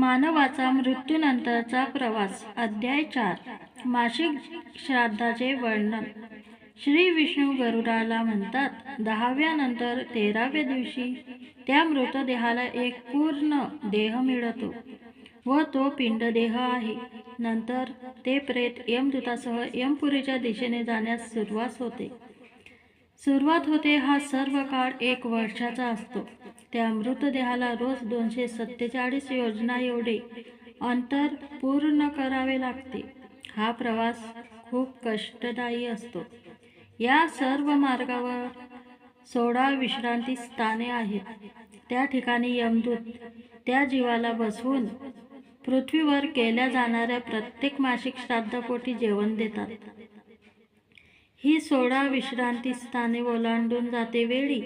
मानवाचा मृत्यूनंतरचा प्रवास अध्याय चार मासिक श्राद्धाचे वर्णन. श्री विष्णू गरुडाला म्हणतात दहाव्यानंतर तेराव्या दिवशी त्या मृतदेहाला एक पूर्ण देह मिळतो व तो पिंडदेह आहे. नंतर ते प्रेत यमदूतासह यमपुरीच्या दिशेने जाण्यास सुरुवात होते. सुरुवात होते हा सर्व काळ एक वर्षाचा असतो. त्या मृतदेहाला रोज दोनशे सत्तेचाळीस योजना एवढे अंतर पूर्ण करावे लागते. हा प्रवास खूप कष्टदायी असतो. या सर्व मार्गावर सोळा विश्रांती स्थाने आहेत. त्या ठिकाणी यमदूत त्या जीवाला बसवून पृथ्वीवर केल्या जाणाऱ्या प्रत्येक मासिक श्राद्धपोटी जेवण देतात. ही सोळा विश्रांती स्थाने ओलांडून जाते वेळी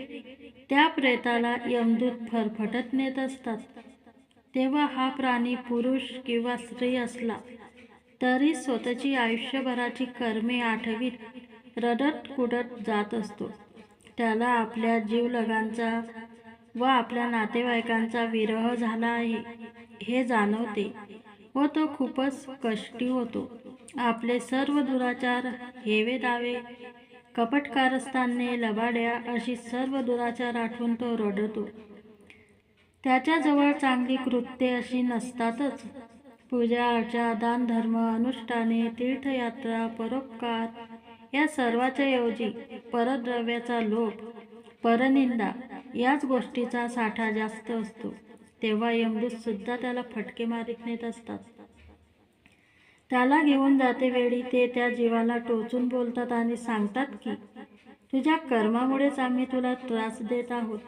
त्या प्रेताला यमदूत फरफटत नेत असतात. तेव्हा हा प्राणी पुरुष किंवा स्त्री असला तरी स्वतःची आयुष्यभराची कर्मे आठवीत रडत कुडत जात असतो. त्याला आपल्या जीवलगांचा व आपल्या नातेवाईकांचा विरह झाला आहे हे जाणवते व तो खूपच कष्टी होतो. आपले सर्व दुराचार हेवे दावे कपटकारस्थाने लबाड्या अशी सर्व दुराचार आठवून तो रडतो. त्याच्याजवळ चांगली कृत्ये अशी नसतातच. पूजा अर्चा दानधर्म अनुष्ठाने तीर्थयात्रा परोपकार या सर्वाच्या ऐवजी परद्रव्याचा लोभ परनिंदा याच गोष्टीचा साठा जास्त असतो. तेव्हा यमदूत सुद्धा त्याला फटके मारीत नेत असतात. त्याला घेऊन जाते वेळी ते त्या जीवाला टोचून बोलतात आणि सांगतात की तुझ्या कर्मामुळेच आम्ही तुला त्रास देत आहोत.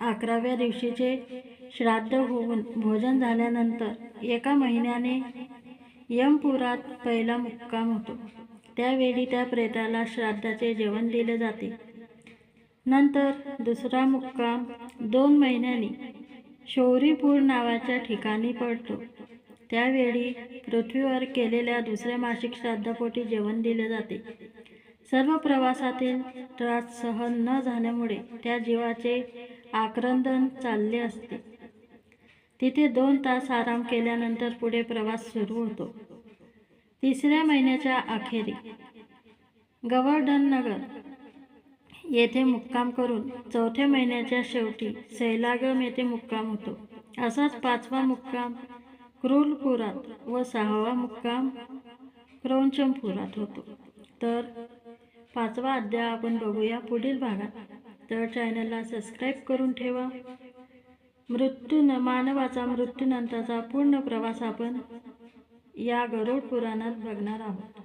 अकराव्या दिवशीचे श्राद्ध होऊन भोजन झाल्यानंतर एका महिन्याने यमपुरात पहिला मुक्काम होतो. त्यावेळी त्या प्रेताला श्राद्धाचे जेवण दिले जाते. नंतर दुसरा मुक्काम दोन महिन्यांनी शौरीपूर नावाच्या ठिकाणी पडतो. त्यावेळी पृथ्वीवर केलेल्या दुसऱ्या मासिक श्राद्धापोटी जेवण दिले जाते. सर्व प्रवासातील त्रास सहन न झाल्यामुळे त्या जीवाचे आक्रंदन चालले असते. तिथे दोन तास आराम केल्यानंतर पुढे प्रवास सुरू होतो. तिसऱ्या महिन्याच्या अखेरी गवर्धन नगर येथे मुक्काम करून चौथ्या महिन्याच्या शेवटी सैलागम येथे मुक्काम होतो. असाच पाचवा मुक्काम क्रूलपुरात व सहावा मुक्काम क्रौंचमपुरात होतो. तर पाचवा अध्याय आपण बघूया पुढील भागात. तर चॅनलला सबस्क्राईब करून ठेवा. मृत्यू न मानवाचा मृत्यूनंतरचा पूर्ण प्रवास आपण या गरुड पुराणात बघणार आहोत.